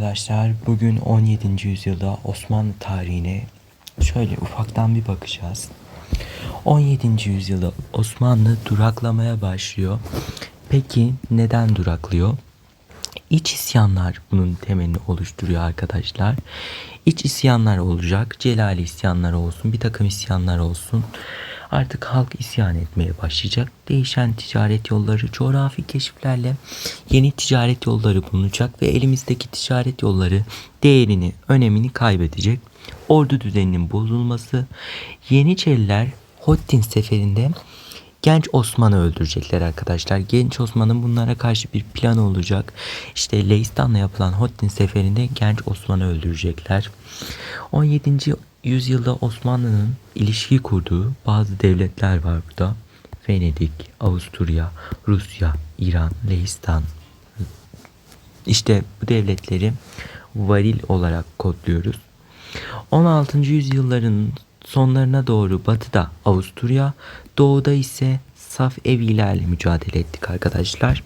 arkadaşlar. Bugün 17. yüzyılda Osmanlı tarihine şöyle ufaktan bir bakacağız. 17. yüzyılda Osmanlı duraklamaya başlıyor. Peki neden duraklıyor? İç isyanlar bunun temelini oluşturuyor arkadaşlar. İç isyanlar olacak. Celali isyanlar olsun. Bir takım isyanlar olsun. Artık halk isyan etmeye başlayacak. Değişen ticaret yolları, coğrafi keşiflerle yeni ticaret yolları bulunacak ve elimizdeki ticaret yolları değerini, önemini kaybedecek. Ordu düzeninin bozulması, Yeniçeriler Hottin seferinde Genç Osman'ı öldürecekler arkadaşlar. Genç Osman'ın bunlara karşı bir planı olacak. İşte Leistan'la yapılan Hottin seferinde Genç Osman'ı öldürecekler. 17. yüzyılda Osmanlı'nın ilişki kurduğu bazı devletler var burada. Venedik, Avusturya, Rusya, İran, Leistan. İşte bu devletleri varil olarak kodluyoruz. 16. yüzyılların sonlarına doğru batıda Avusturya, doğuda ise Safevilerle mücadele ettik arkadaşlar.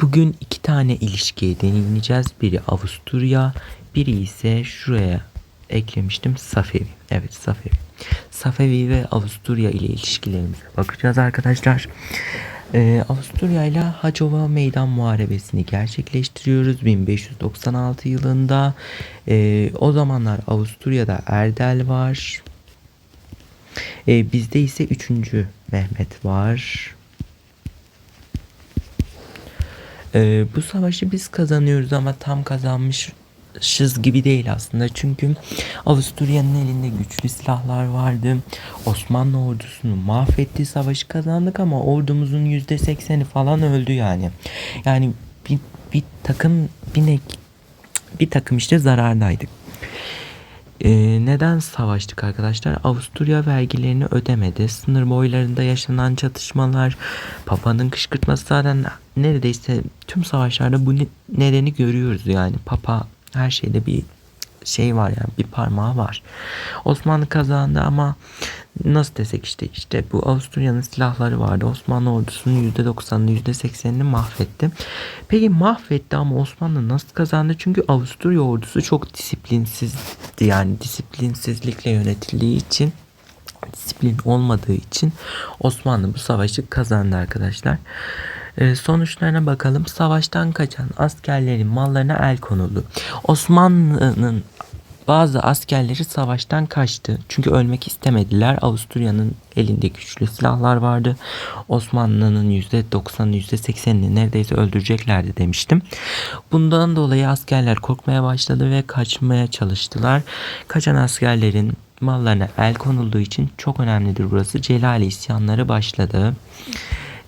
Bugün iki tane ilişkiye deneyeceğiz. Biri Avusturya, biri ise şuraya eklemiştim Safevi. Evet Safevi. Safevi ve Avusturya ile ilişkilerimize bakacağız arkadaşlar. Ee, Avusturya ile Hacova Meydan Muharebesini gerçekleştiriyoruz 1596 yılında. Ee, o zamanlar Avusturya'da Erdel var. Ee, bizde ise 3. Mehmet var. Ee, bu savaşı biz kazanıyoruz ama tam kazanmışız gibi değil aslında. Çünkü Avusturya'nın elinde güçlü silahlar vardı. Osmanlı ordusunu mahvetti. Savaşı kazandık ama ordumuzun %80'i falan öldü yani. Yani bir, bir takım bir, ne, bir takım işte zarardaydık. Ee, neden savaştık arkadaşlar? Avusturya vergilerini ödemedi. Sınır boylarında yaşanan çatışmalar, Papa'nın kışkırtması zaten neredeyse tüm savaşlarda bu ne- nedeni görüyoruz yani. Papa her şeyde bir şey var yani bir parmağı var. Osmanlı kazandı ama nasıl desek işte işte bu Avusturya'nın silahları vardı. Osmanlı ordusunun %90'ını %80'ini mahvetti. Peki mahvetti ama Osmanlı nasıl kazandı? Çünkü Avusturya ordusu çok disiplinsizdi yani disiplinsizlikle yönetildiği için disiplin olmadığı için Osmanlı bu savaşı kazandı arkadaşlar. Ee, sonuçlarına bakalım. Savaştan kaçan askerlerin mallarına el konuldu. Osmanlı'nın bazı askerleri savaştan kaçtı. Çünkü ölmek istemediler. Avusturya'nın elinde güçlü silahlar vardı. Osmanlı'nın %90'ı %80'ini neredeyse öldüreceklerdi demiştim. Bundan dolayı askerler korkmaya başladı ve kaçmaya çalıştılar. Kaçan askerlerin mallarına el konulduğu için çok önemlidir burası. Celali isyanları başladı.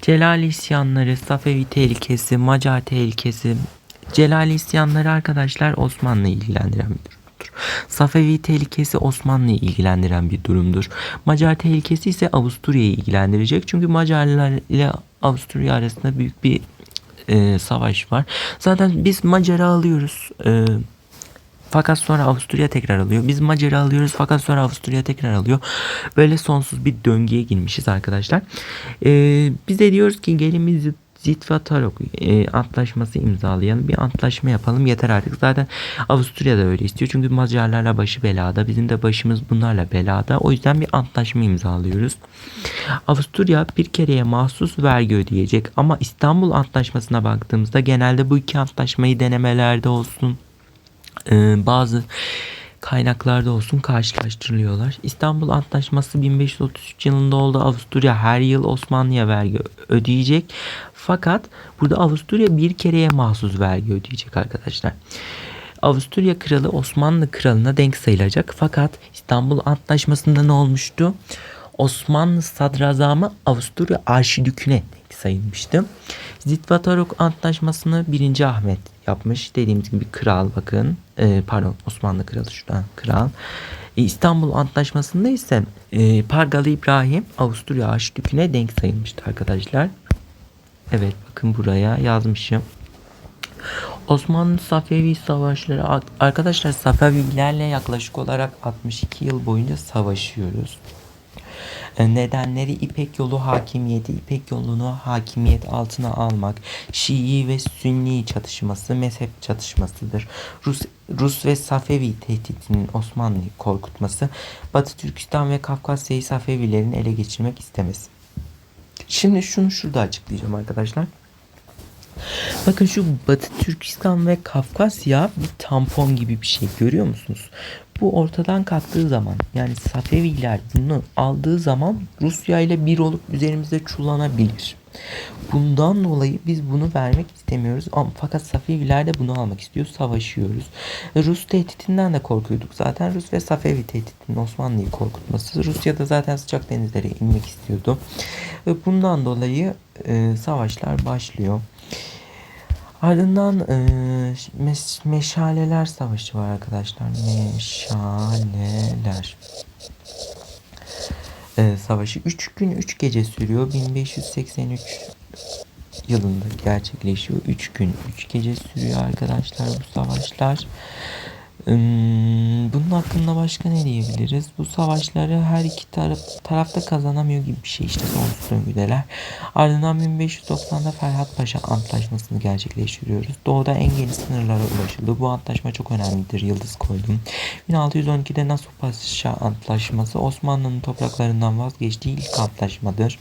Celali isyanları, Safevi tehlikesi, Macar tehlikesi. Celali isyanları arkadaşlar Osmanlı'yı ilgilendiren bir durumdur. Safevi tehlikesi Osmanlı'yı ilgilendiren bir durumdur. Macar tehlikesi ise Avusturya'yı ilgilendirecek. Çünkü Macarlar ile Avusturya arasında büyük bir e, savaş var. Zaten biz Macar'ı alıyoruz. E, fakat sonra Avusturya tekrar alıyor. Biz Macar'ı alıyoruz fakat sonra Avusturya tekrar alıyor. Böyle sonsuz bir döngüye girmişiz arkadaşlar. Ee, biz de diyoruz ki gelin biz Zitvatarok e, antlaşması imzalayalım. Bir antlaşma yapalım yeter artık. Zaten Avusturya da öyle istiyor. Çünkü Macarlarla başı belada. Bizim de başımız bunlarla belada. O yüzden bir antlaşma imzalıyoruz. Avusturya bir kereye mahsus vergi ödeyecek. Ama İstanbul Antlaşması'na baktığımızda genelde bu iki antlaşmayı denemelerde olsun e, bazı kaynaklarda olsun karşılaştırılıyorlar. İstanbul Antlaşması 1533 yılında oldu. Avusturya her yıl Osmanlı'ya vergi ödeyecek. Fakat burada Avusturya bir kereye mahsus vergi ödeyecek arkadaşlar. Avusturya kralı Osmanlı kralına denk sayılacak. Fakat İstanbul Antlaşması'nda ne olmuştu? Osmanlı sadrazamı Avusturya arşidüküne sayılmıştı. Zitvatarok Antlaşması'nı 1. Ahmet yapmış. Dediğimiz gibi kral bakın. Ee, pardon Osmanlı kralı şuradan kral. Ee, İstanbul Antlaşması'nda ise e, Pargalı İbrahim Avusturya arşidüküne denk sayılmıştı arkadaşlar. Evet bakın buraya yazmışım. Osmanlı Safevi savaşları arkadaşlar Safevilerle yaklaşık olarak 62 yıl boyunca savaşıyoruz. E, Nedenleri İpek yolu hakimiyeti, İpek yolunu hakimiyet altına almak, Şii ve Sünni çatışması, mezhep çatışmasıdır. Rus, Rus ve Safevi tehditinin Osmanlı'yı korkutması, Batı Türkistan ve Kafkasya'yı Safevilerin ele geçirmek istemesi. Şimdi şunu şurada açıklayacağım arkadaşlar. Bakın şu Batı Türkistan ve Kafkasya bir tampon gibi bir şey görüyor musunuz? Bu ortadan kalktığı zaman yani Safeviler bunu aldığı zaman Rusya ile bir olup üzerimizde çullanabilir. Bundan dolayı biz bunu vermek istemiyoruz ama fakat Safeviler de bunu almak istiyor. Savaşıyoruz. Rus tehditinden de korkuyorduk zaten. Rus ve Safevi tehditinin Osmanlı'yı korkutması. Rusya da zaten sıcak denizlere inmek istiyordu. Bundan dolayı e, savaşlar başlıyor. Ardından e, mes- Meşaleler Savaşı var arkadaşlar. Meşaleler e, Savaşı 3 gün 3 gece sürüyor. 1583 yılında gerçekleşiyor. 3 gün 3 gece sürüyor arkadaşlar bu savaşlar. Bunun hakkında başka ne diyebiliriz? Bu savaşları her iki taraf tarafta kazanamıyor gibi bir şey işte sonsuz döngüdeler. Ardından 1590'da Ferhat Paşa Antlaşması'nı gerçekleştiriyoruz. Doğuda en geniş sınırlara ulaşıldı. Bu antlaşma çok önemlidir. Yıldız koydum. 1612'de Nasuh Paşa Antlaşması Osmanlı'nın topraklarından vazgeçtiği ilk antlaşmadır.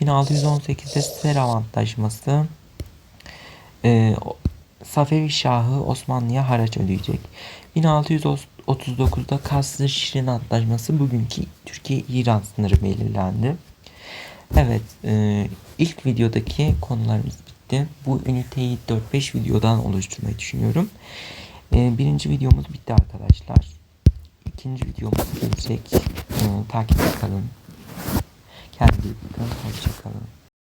1618'de Serav Antlaşması e, Safevi Şahı Osmanlı'ya haraç ödeyecek. 1639'da Kasr Şirin Antlaşması bugünkü Türkiye-İran sınırı belirlendi. Evet, e, ilk videodaki konularımız bitti. Bu üniteyi 4-5 videodan oluşturmayı düşünüyorum. E, birinci videomuz bitti arkadaşlar. İkinci videomuz gelecek. E, takipte kalın. Kendinize iyi bakın. Hoşçakalın.